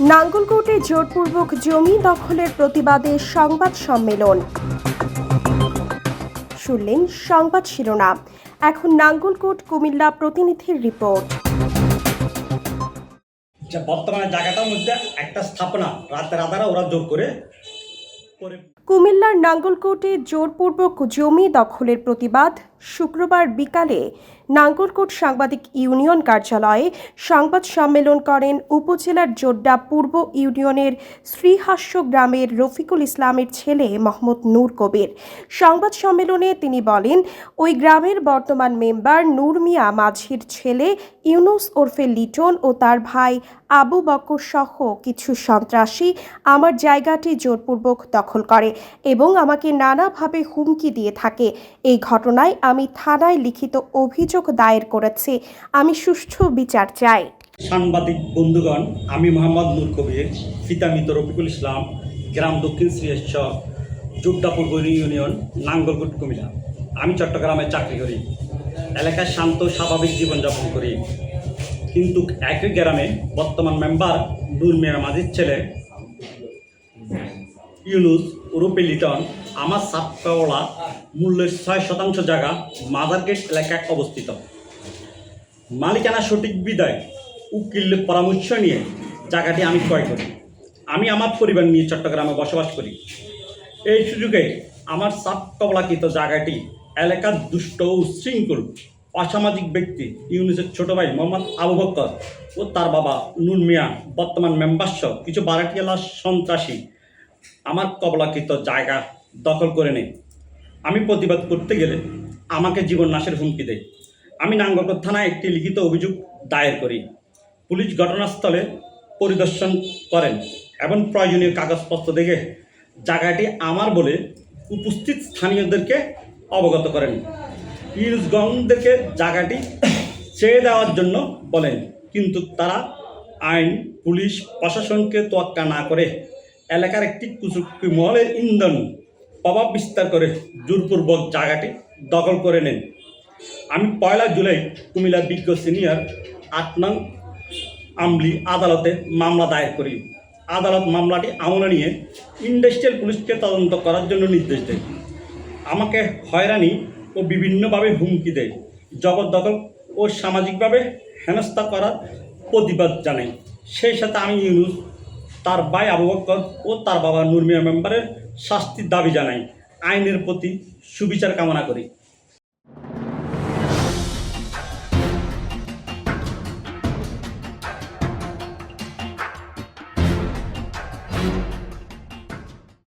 নাঙ্গলকোটে জোরপূর্বক জমি দখলের প্রতিবাদে সংবাদ সম্মেলন। শুনলেন সংবাদ শিরোনাম। এখন নাঙ্গলকোট কুমিল্লা প্রতিনিধির রিপোর্ট। বর্তমানে জায়গাটার মধ্যে একটা স্থাপনা, রাতে রাতারা ওরা করে করে কুমিল্লার নাঙ্গলকোটে জোরপূর্বক জমি দখলের প্রতিবাদ শুক্রবার বিকালে নাঙ্গলকোট সাংবাদিক ইউনিয়ন কার্যালয়ে সংবাদ সম্মেলন করেন উপজেলার জোড্ডা পূর্ব ইউনিয়নের শ্রীহাস্য গ্রামের রফিকুল ইসলামের ছেলে মোহাম্মদ নূর কবির। সংবাদ সম্মেলনে তিনি বলেন, ওই গ্রামের বর্তমান মেম্বার নূর মিয়া মাঝির ছেলে ইউনুস ওরফে লিটন ও তার ভাই আবু বকর সহ কিছু সন্ত্রাসী আমার জায়গাটি জোরপূর্বক দখল করে। এবং আমাকে নানাভাবে হুমকি দিয়ে থাকে। এই ঘটনায় আমি থানায় লিখিত অভিযোগ দায়ের করেছি। আমি সুষ্ঠু বিচার চাই। সাংবাদিক বন্ধুগণ, আমি মোহাম্মদ নূর কবির পিতামিত রফিকুল ইসলাম, গ্রাম দক্ষিণ শ্রীশ্বর জুড্ডাপুর ইউনিয়ন, নাঙ্গলকোট, কুমিল্লা। আমি চট্টগ্রামে চাকরি করি। এলাকায় শান্ত, স্বাভাবিক জীবনযাপন করি। কিন্তু একই গ্রামে বর্তমান মেম্বার নূর মিয়া মাঝির ছেলে ইউনুস ওরূপে লিটন, আমার সাতকাওলা মূল্যের ছয় শতাংশ জায়গা মাদারগেট এলাকায় অবস্থিত। মালিকানা সঠিক বিদায়, উকিলের পরামর্শ নিয়ে জায়গাটি আমি ক্রয় করি। আমি আমার পরিবার নিয়ে চট্টগ্রামে বসবাস করি। এই সুযোগে আমার সাতকবলাকৃত জায়গাটি এলাকার দুষ্ট ও উচ্ছৃঙ্খল, অসামাজিক ব্যক্তি ইউনিসের ছোট ভাই মোহাম্মদ আবু বক্কর ও তার বাবা নুন মিয়া, বর্তমান মেম্বারসহ কিছু বারাটিয়ালা সন্ত্রাসী আমার কবলাকৃত জায়গা দখল করে নেয় আমি প্রতিবাদ করতে গেলে আমাকে জীবন নাশের হুমকি দেয় আমি নাঙ্গলকোট থানায় একটি লিখিত অভিযোগ দায়ের করি। পুলিশ ঘটনাস্থলে পরিদর্শন করেন এবং প্রয়োজনীয় কাগজপত্র দেখে জায়গাটি আমার বলে উপস্থিত স্থানীয়দেরকে অবগত করেন। ইউজগঞ্জদেরকে জায়গাটি ছেড়ে দেওয়ার জন্য বলেন, কিন্তু তারা আইন, পুলিশ, প্রশাসনকে তোয়াক্কা না করে এলাকার একটি কুচুক্তি মহলের ইন্ধন প্রভাব বিস্তার করে জোরপূর্বক জায়গাটি দখল করে নেন। আমি পয়লা জুলাই কুমিল্লার বিজ্ঞ সিনিয়র আট নং আমলি আদালতে মামলা দায়ের করি। আদালত মামলাটি আমলে নিয়ে ইন্ডাস্ট্রিয়াল পুলিশকে তদন্ত করার জন্য নির্দেশ দেয়। আমাকে হয়রানি ও বিভিন্নভাবে হুমকি দেয়। জবরদখল ও সামাজিকভাবে হেনস্থা করার প্রতিবাদ জানাই। সেই সাথে আমি ইউনুস তার ভাই আবু বক্কর ও তার বাবা নুরমিয়া মেম্বারের শাস্তির দাবি জানাই। আইনের প্রতি সুবিচার কামনা করি।